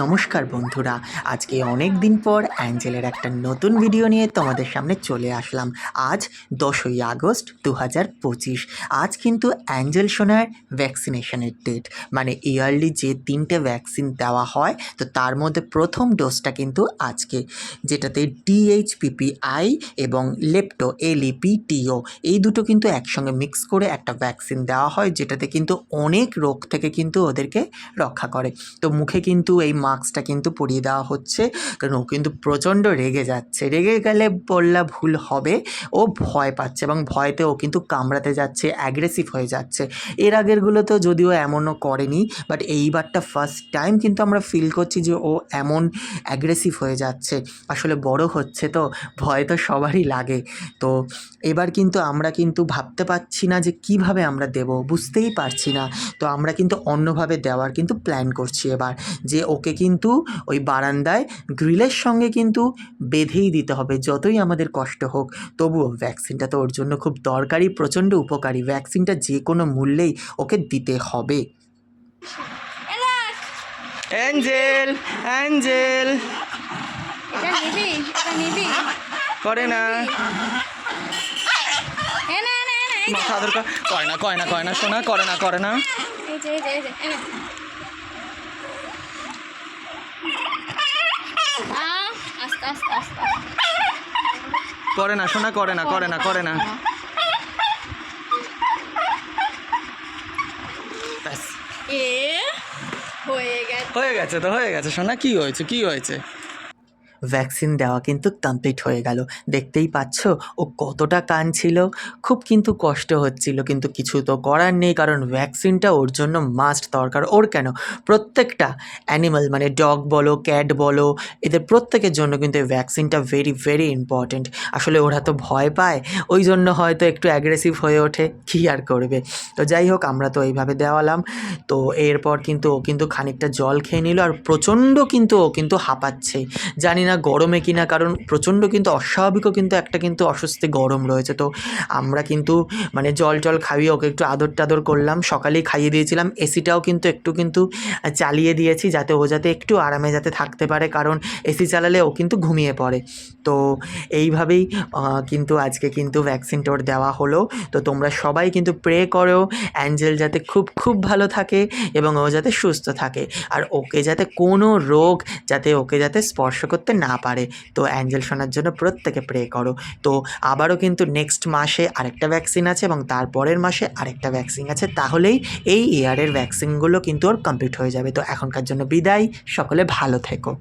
নমস্কার বন্ধুরা, আজকে অনেক দিন পর অ্যাঞ্জেলের একটা নতুন ভিডিও নিয়ে তোমাদের সামনে চলে আসলাম। আজ দশই আগস্ট দু হাজার পঁচিশ, আজ কিন্তু অ্যাঞ্জেল সোনার ভ্যাকসিনেশনের ডেট মানে ইয়ারলি যে তিনটে ভ্যাকসিন দেওয়া হয়, তো তার মধ্যে প্রথম ডোজটা কিন্তু আজকে, যেটাতে ডিএইচপিপিআই এবং লেপটো এলইপিটিও এই দুটো কিন্তু একসঙ্গে মিক্স করে একটা ভ্যাকসিন দেওয়া হয়, যেটাতে কিন্তু অনেক রোগ থেকে কিন্তু ওদেরকে রক্ষা করে। তো মুখে কিন্তু এই মাস্কটা কিন্তু পরিয়ে দেওয়া হচ্ছে। কারণ ও কিন্তু প্রচণ্ড রেগে যাচ্ছে। রেগে গেলে বললা ভুল হবে। ও ভয় পাচ্ছে এবং ভয়তে ও কিন্তু কামড়াতে যাচ্ছে অ্যাগ্রেসিভ হয়ে যাচ্ছে। এর আগেরগুলো তো যদিও এমনও করেনি বাট এইবারটা ফার্স্ট টাইম কিন্তু আমরা ফিল করছি যে ও এমন অ্যাগ্রেসিভ হয়ে যাচ্ছে। আসলে বড় হচ্ছে তো, ভয় তো সবারই লাগে। তো এবার কিন্তু আমরা কিন্তু ভাবতে পারছি না যে কীভাবে আমরা দেব, বুঝতেই পারছি না। তো আমরা কিন্তু অন্যভাবে দেওয়ার কিন্তু প্ল্যান করছি এবার। যে ওকে কিন্তু ওই বারান্দায় গ্রিলের সঙ্গে কিন্তু বেঁধেই দিতে হবে যতই আমাদের কষ্ট হোক। তবুও ভ্যাকসিনটা তো ওর জন্য খুব দরকারি প্রচণ্ড উপকারী। ভ্যাকসিনটা যে কোনো মূল্যেই ওকে দিতে হবে। Angel angel. এটা নিবি এটা নিবি। করে না। মাথা আদর কর- করে না করে না করে না শোনা করে না করে না এই যে এই যে এই যে এনে আ আস্তে আস্তে আস্তে করে না শোনা করে না করে না করে না। এ হয়ে গেছে। হয়ে গেছে তো হয়ে গেছে। শোনা কি হয়েছে কি হয়েছে? ভ্যাকসিন দেওয়া কিন্তু কমপ্লিট হয়ে গেল। দেখতেই পাচ্ছ, ও কতটা কাঁদছিল খুব কিন্তু কষ্ট হচ্ছিল, কিন্তু কিছু তো করার নেই, কারণ ভ্যাকসিনটা ওর জন্য মাস্ট দরকার। ওর কেন? প্রত্যেকটা অ্যানিমাল মানে ডগ বলো ক্যাট বলো, এদের প্রত্যেকের জন্য কিন্তু এই ভ্যাকসিনটা ভেরি ভেরি ইম্পর্ট্যান্ট আসলে ওরা তো ভয় পায়, ওই জন্য হয়তো একটু অ্যাগ্রেসিভ হয়ে ওঠে, কী আর করবে? তো যাই হোক, আমরা তো এইভাবে দেওয়ালাম। তো এরপর কিন্তু ও কিন্তু খানিকটা জল খেয়ে নিল, আর প্রচণ্ড কিন্তু ও কিন্তু হাঁপাচ্ছে। জানি না গরমে কি না কারণ প্রচণ্ড কিন্তু অস্বাভাবিকও কিন্তু একটা কিন্তু অস্বস্তি গরম রয়েছে। তো আমরা কিন্তু মানে জল টল খাইয়ে ওকে একটু আদর টাদর করলাম, সকালেই খাইয়ে দিয়েছিলাম। এসিটাও কিন্তু একটু কিন্তু চালিয়ে দিয়েছি যাতে ও যাতে একটু আরামে যাতে থাকতে পারে, কারণ এসি চালালে ও কিন্তু ঘুমিয়ে পড়ে। তো এইভাবেই কিন্তু আজকে কিন্তু ভ্যাকসিনটা ওর দেওয়া হলো। তো তোমরা সবাই কিন্তু প্রে করো, অ্যাঞ্জেল যাতে খুব খুব ভালো থাকে এবং ও যাতে সুস্থ থাকে। আর ওকে যাতে কোনো রোগ যাতে ওকে যাতে স্পর্শ করতে না পারে। তো অ্যাঞ্জেল শোনার জন্য প্রত্যেকে প্রে করো। তো আবারও কিন্তু নেক্সট মাসে আরেকটা ভ্যাকসিন আছে এবং তারপরের মাসে আরেকটা ভ্যাকসিন আছে। তাহলেই এই ইয়ারের ভ্যাকসিনগুলো কিন্তু ওর কমপ্লিট হয়ে যাবে। তো এখনকার জন্য বিদায়। সকলে ভালো থেকো।